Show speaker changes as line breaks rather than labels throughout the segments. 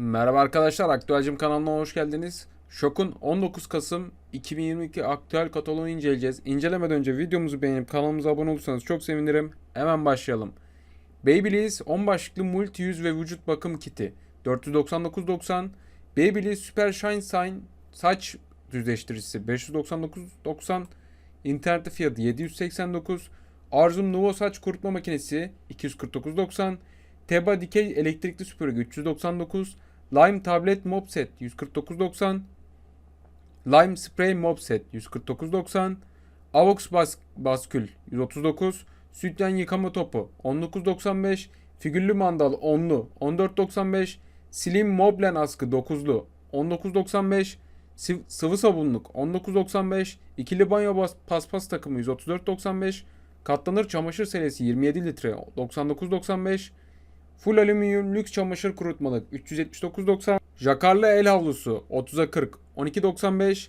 Merhaba arkadaşlar, Aktüelcim kanalına hoş geldiniz. Şok'un 19 Kasım 2022 aktüel kataloğunu inceleyeceğiz. İncelemeden önce videomuzu beğenip kanalımıza abone olursanız çok sevinirim. Hemen başlayalım. Babyliss 10 başlıklı multi yüz ve vücut bakım kiti 499.90 Babyliss Super Shine Sign saç düzleştiricisi 599.90 İnternette fiyatı 789 Arzum Nuvo saç kurutma makinesi 249.90 Teba dikey elektrikli süpürge 399 Lime tablet mop set 149.90 Lime spray mop set 149.90 Avox bas baskül 139 Sütyen yıkama topu 19.95 Figürlü mandal 10'lu 14.95 Slim Moblen askı 9'lu 19.95 Sıv- Sıvı sabunluk 19.95 İkili banyo bas- paspas takımı 134.95 Katlanır çamaşır selesi 27 litre 99.95 Full alüminyum lüks çamaşır kurutmalık 379.90 Jakarlı el havlusu 30'a 40 12.95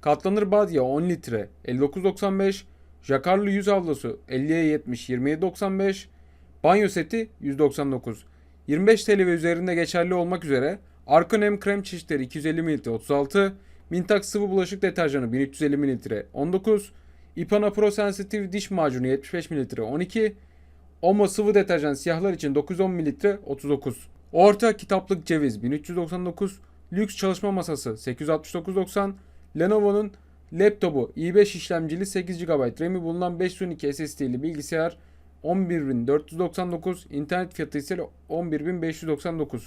Katlanır badya 10 litre 59.95 Jakarlı yüz havlusu 50'ye 70 27.95 Banyo seti 199 25 TL ve üzerinde geçerli olmak üzere Arkonem krem çeşitleri 250 ml 36 Mintax sıvı bulaşık deterjanı 1350 ml 19 Ipana Pro Sensitive diş macunu 75 ml 12 Omo sıvı deterjan siyahlar için 910 mililitre 39. Orta kitaplık ceviz 1399. Lüks çalışma masası 869.90. Lenovo'nun laptopu i5 işlemcili 8 GB RAM'i bulunan 512 SSD'li bilgisayar 11.499. İnternet fiyatı ise 11.599.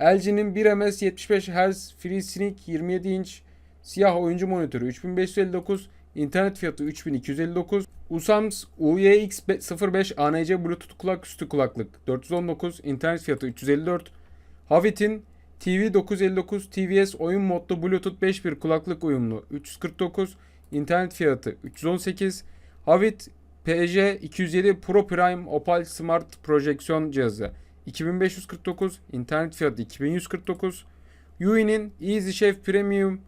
LG'nin 1ms 75 Hz FreeSync 27 inç siyah oyuncu monitörü 3559. İnternet fiyatı 3259. Usams UYX05 ANC Bluetooth kulaküstü kulaklık 419. İnternet fiyatı 354. Havit'in TV 959 TVS oyun modlu Bluetooth 5.1 kulaklık uyumlu 349. İnternet fiyatı 318. Havit PJ 207 Pro Prime Opal Smart projeksiyon cihazı 2549. İnternet fiyatı 2149. Yui'nin EasyChef Premium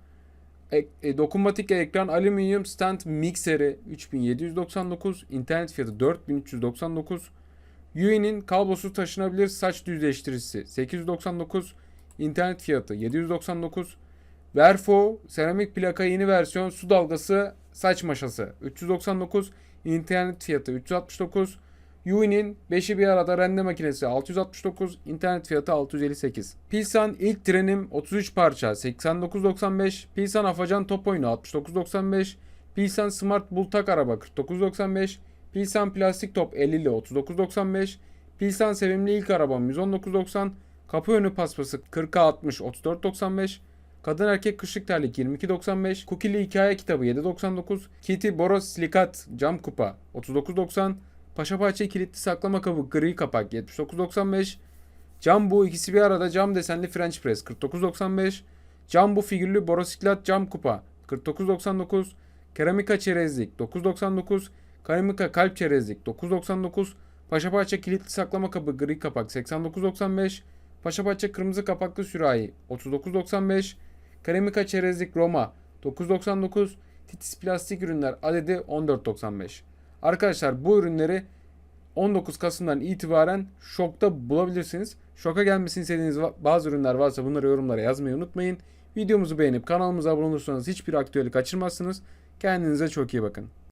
e, dokunmatik ekran alüminyum stand mikseri 3799, internet fiyatı 4399. Yui'nin kablosuz taşınabilir saç düzleştiricisi 899, internet fiyatı 799. Verfo seramik plaka yeni versiyon su dalgası saç maşası 399, internet fiyatı 369. Yui'nin 5'i bir arada rende makinesi 669, internet fiyatı 658. Pilsan ilk trenim 33 parça 89.95, Pilsan Afacan top oyunu 69.95, Pilsan Smart Bultak araba 49.95, Pilsan plastik top 50'li 39.95, Pilsan sevimli ilk arabam 119.90, kapı önü paspası 40'a 60 34.95, Kadın erkek kışlık terlik 22.95, Kukili hikaye kitabı 7.99, Kitty Boros Silikat cam kupa 39.90, Paşa Bahçe kilitli saklama kabı gri kapak 79.95. Cambu ikisi bir arada cam desenli French press 49.95. Cambu figürlü borosiklat cam kupa 49.99. Keramika çerezlik 9.99. Keramika kalp çerezlik 9.99. Paşa Bahçe kilitli saklama kabı gri kapak 89.95. Paşa Bahçe kırmızı kapaklı sürahi 39.95. Keramika çerezlik Roma 9.99. Titis plastik ürünler adedi 14.95. Arkadaşlar bu ürünleri 19 Kasım'dan itibaren Şok'ta bulabilirsiniz. Şok'a gelmesini istediğiniz bazı ürünler varsa bunları yorumlara yazmayı unutmayın. Videomuzu beğenip kanalımıza abone olursanız hiçbir aktüeli kaçırmazsınız. Kendinize çok iyi bakın.